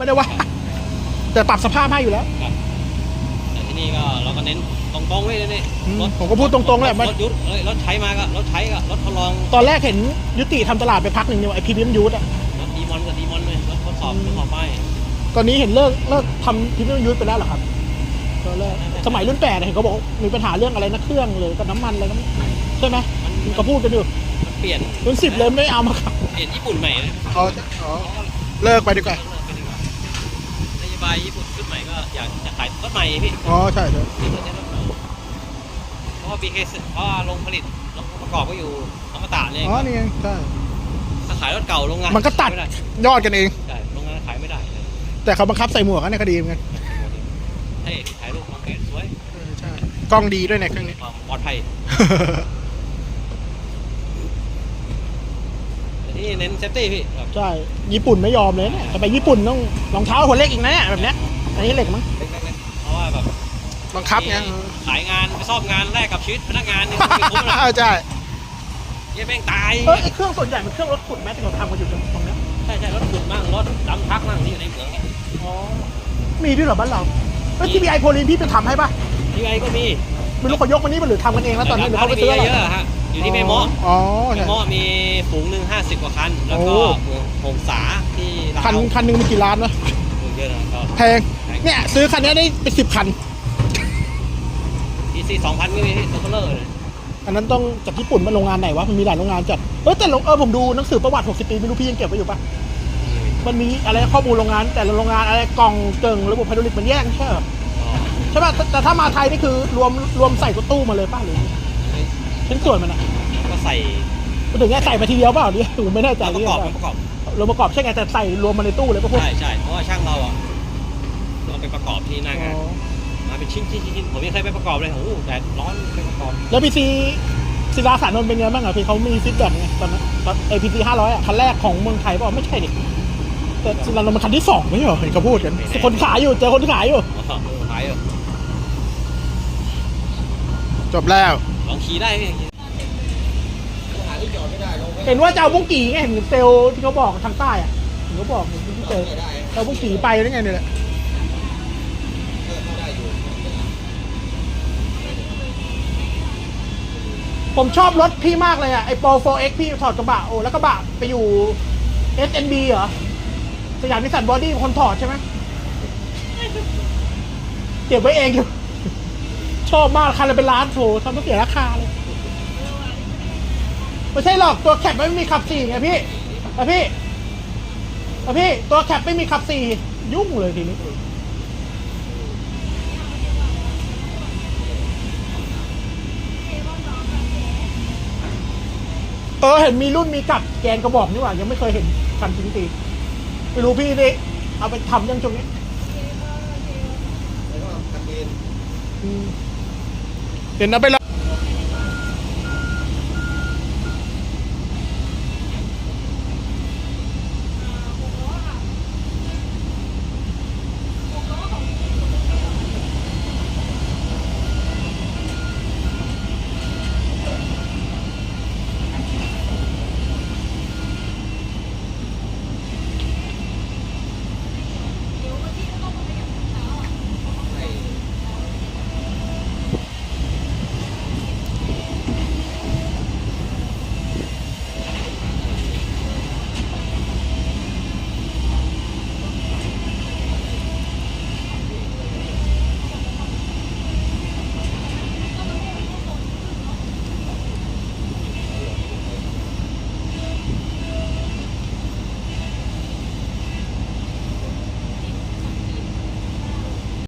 ไม่ได้ว่า แต่ปรับสภาพให้อยู่แล้วแต่ที่นี่ก็เราก็เน้นตรงๆไว้เลยนี่อืมรถผมก็พูดตรงๆแหละมัน รถยุทธเอ้ยรถใช้มาก็รถใช้ก็รถทดลองตอนแรกเห็นยุติทำตลาดไปพักหนึ่งเนี่ยไอพีพีเอ็มยูทอะรถดีมอนกับดีมอนเลยรถทดสอบอืม ทดสอบป้ายตอนนี้เห็นเลิกเลิกทำพีพีเอ็มยูทไปแล้วเหรอครับตอนแรกสมัยรุ่นแปดเห็นเขาบอกมีปัญหาเรื่องอะไรนะเครื่องเลยกับน้ำมันอะไรก็ไม่ใช่ไหมมันก็พูดกันอยู่มันเปลี่ยนรุ่นสิบเลยไม่เอามาขับเปลี่ยนญี่ปุ่นใหม่เลยอ๋อเลิกไปดีกว่าเลิกไปดีกว่าน โยบายญี่ปุ่นชุดใหม่ก็อยากจะขายรถใหม่พี่อ๋อใช่ใช่นี่ก็จะรถใหม่เพราะว่า BK เพราะว่าโรงผลิตโรงประกอบก็อยู่อมตะเนี่ยอ๋อนี่ไงใช่ถ้าขายรถเก่าโรงงานมันก็ตัดขายไม่ไยอดกันเองใช่โรงงานขายไม่ได้เลยแต่เขาบังคับใส่หมวกกันในคดีเหมือนกันเท่ถ่ายรูปมาเกตสวยเออใช่กล้องดีด้วยเนี่ยเครื่องนี้ความปลอดภัยแต่ ที่นี่เน้นเซฟตี้พี่แบบใช่ ญี่ปุ่นไม่ยอมเลยเนี่ยจะไปญี่ปุ่นต้องรองเท้าหัวเล็กอีกนะเนี่ยแบบเนี้ย อันนี้เหล็กมั้งเล็กๆเพราะว่าแบบบังคับไงขายงานไปซ่อมงานแลกกับชีวิตพนักงานนี่ไม่คุ้มนะเออใช่เยี่ยแม่งตายเออไอเครื่องส่วนใหญ่มันเครื่องรถขุดแม้ที่เขาทำกันอยู่ตรงตรงเนี้ยใช่ใช่รถขุดมั่งรถดำทักมั่งที่อยู่ในเหมืองอ๋อมีด้วยเหรอบ้านเราเออทีบีไอโพลีนพี่ไปทำให้ป่ะที่ไงก็มี ไม่รู้เขายกมานี่มันหรือทำกันเองแล้วตอนนี้หรือเขาไปมีซื้ออะไรเยอะๆฮะอยู่ที่แม่เมาะอ๋อแม่ใช่เมาะมีฝูงหนึ่งห้าสิบกว่าคัน แล้วก็โอ้เมืองหงสาที่ลาวคันคันหนึ่งมันกี่ล้านวะเยอะนะก็แพงเนี่ยซื้อคันนี้ได้เป็นสิบคันทีซีสองพันก็มีที่ตัวเบลอเลยอันนั้นต้องจากญี่ปุ่นมาโรงงานไหนวะมันมีหลายโรงงานจัดเออแต่โรงเออผมดูหนังสือประวัติ 60 ปีไม่รู้พี่ยังเก็บไว้อยู่ปะมันมีอะไรข้อมูลโรงงานแต่ละโรงงานอะไรกล่องเกิงระบบไฮดรอลิกมันแยกไม่ใช่เหรอก็ใช่ป่ะแต่แต่ถ้ามาไทยนี่คือรวมรวมใส่ตัวตู้มาเลยป่ะหรือชิ้นส่วนมันอะก็ใส่มันถึงแค่ใส่มาทีเดียวเปล่าเนี่ยผมไม่แน่ใจประนี่กอบประกอบรวมประกอบใช่ไงแต่ใส่รวมมาในตู้เลยป่ะพวกใช่ใช่เพราะว่าช่างเราอะเราไปประกอบที่หน้าอ๋งานอมาเป็นชิ้นชิ้นชิ้นผมยังเคยไปประกอบเลยโอ้โหแดดร้อนไปประกอบ แล้วพีซีศิลาสานนท์เป็นไงบ้างอะพี่เขามีฟีดแบ็กไงตอนนั้นตอนเอพีซีห้าร้อยอะคันแรกของเมืองไทยเปล่าไม่ใช่ดิแต่ศิลานนท์มันคันที่สองไม่ใช่เหรอเห็นเขาพูดกันคนขายอยู่เจอคนขายอยู่อ๋อขายอยู่ จบแล้ว ลองขี่ได้พี่เห็นว่าจะเอาบุ้งกี่ไงเห็นเซลล์ที่เขาบอกทางใต้อะเห็นเขาบอกเห็นที่เจอเอาบุ้งกี่ไปได้ไงเนี่ยแหละผมชอบรถพี่มากเลยอะไอโปร 4X พี่ถอดกระบะโอ้แล้วกระบะไปอยู่ SNB เหรอ สยามนิสสันบอดี้คนถอดใช่ไหมเก็บไว้เองอยู่ ชอบมากคันละเป็นล้านโถทำให้เสียราคาเลย ไม่ใช่หรอกตัวแคปไม่มีขับสี่ไงพี่อะพี่อะพี่ตัวแคปไม่มีขับสี่ยุ่งเลยทีนี้เออเห็นมีรุ่นมีกับแกนกระบอกนี่หว่า ยังไม่เคยเห็นคันจริงๆไม่รู้พี่นี่เอาไปทำยังช่วงนี้อื ਤੇ 90